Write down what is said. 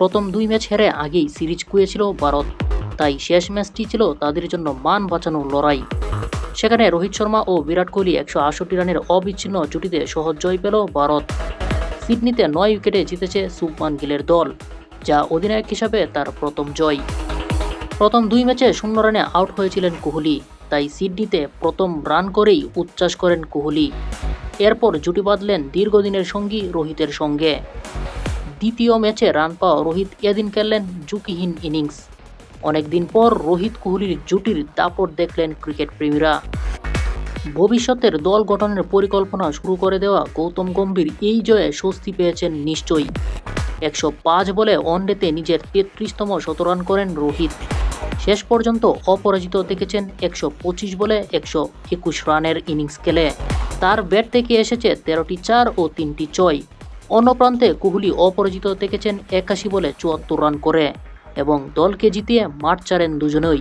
প্রথম দুই ম্যাচ হেরে আগেই সিরিজ কুয়েছিল ভারত। তাই শেষ ম্যাচটি ছিল তাদের জন্য মান বাঁচানোর লড়াই। সেখানে রোহিত শর্মা ও বিরাট কোহলি একশো আষট্টি রানের অবিচ্ছিন্ন জুটিতে সহজ জয় পেল ভারত। সিডনিতে নয় উইকেটে জিতেছে সুবমান গিলের দল, যা অধিনায়ক হিসাবে তার প্রথম জয়। প্রথম দুই ম্যাচে শূন্য রানে আউট হয়েছিলেন কোহলি, তাই সিডনিতে প্রথম রান করেই উচ্ছ্বাস করেন কোহলি। এরপর জুটি বাঁধলেন দীর্ঘদিনের সঙ্গী রোহিতের সঙ্গে। দ্বিতীয় ম্যাচে রান পাওয়া রোহিত এদিন খেললেন ঝুঁকিহীন ইনিংস। অনেকদিন পর রোহিত কোহলির জুটির দাপট দেখলেন ক্রিকেট প্রেমীরা। ভবিষ্যতের দল গঠনের পরিকল্পনা শুরু করে দেওয়া গৌতম গম্ভীর এই জয়ে স্বস্তি পেয়েছেন নিশ্চয়ই। একশো পাঁচ বলে ওয়ানডেতে নিজের তেত্রিশতম শতরান করেন রোহিত। শেষ পর্যন্ত অপরাজিত দেখেছেন একশো পঁচিশ বলে একশো একুশ রানের ইনিংস খেলে। তার ব্যাট থেকে এসেছে তেরোটি চার ও তিনটি ছয়। অন্য প্রান্তে কোহলি অপরাজিত দেখেছেন একাশি বলে চুয়াত্তর রান করে এবং দলকে জিতিয়ে মাঠ ছাড়েন দুজনেই।